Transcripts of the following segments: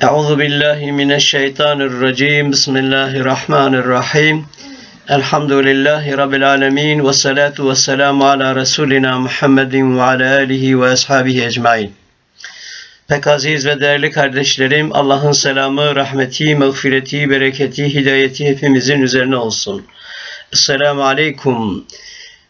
Euzu billahi mineşşeytanirracim. Bismillahirrahmanirrahim. Elhamdülillahi rabbil alamin ve salatu vesselamu ala resulina Muhammedin ve ala alihi ve ashabihi ecmaîn. Pek aziz ve değerli kardeşlerim, Allah'ın selamı, rahmeti, mağfireti, bereketi, hidayeti hepimizin üzerine olsun. Esselamu aleyküm.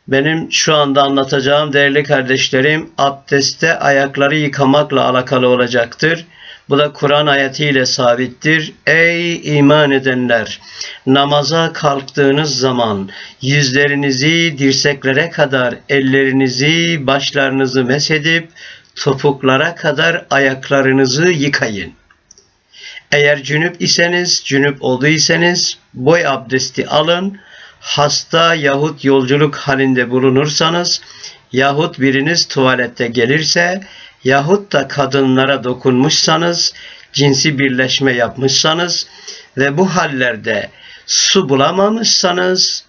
Benim şu anda anlatacağım değerli kardeşlerim, abdestte ayakları yıkamakla alakalı olacaktır. Bu da Kur'an ayetiyle sabittir. Ey iman edenler! Namaza kalktığınız zaman yüzlerinizi dirseklere kadar, ellerinizi, başlarınızı mesedip topuklara kadar ayaklarınızı yıkayın. Eğer cünüp iseniz, cünüp olduysanız boy abdesti alın. Hasta yahut yolculuk halinde bulunursanız yahut biriniz tuvalette gelirse yahut da kadınlara dokunmuşsanız, cinsi birleşme yapmışsanız ve bu hallerde su bulamamışsanız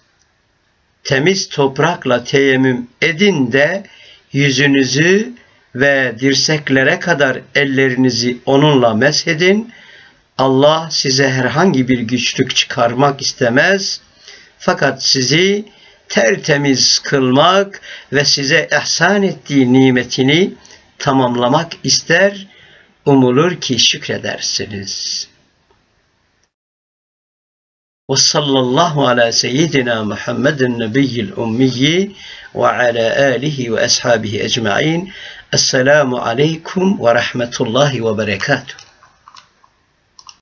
temiz toprakla teyemmüm edin de yüzünüzü ve dirseklere kadar ellerinizi onunla meshedin. Allah size herhangi bir güçlük çıkarmak istemez. Fakat sizi tertemiz kılmak ve size ihsan ettiği nimetini tamamlamak ister. Umulur ki şükredersiniz. Ve sallallahu ala seyyidina Muhammedin nebiyyil ummiyi ve ala alihi ve ashabihi ecma'in. Esselamu aleyküm ve rahmetullahi ve berekatuhu.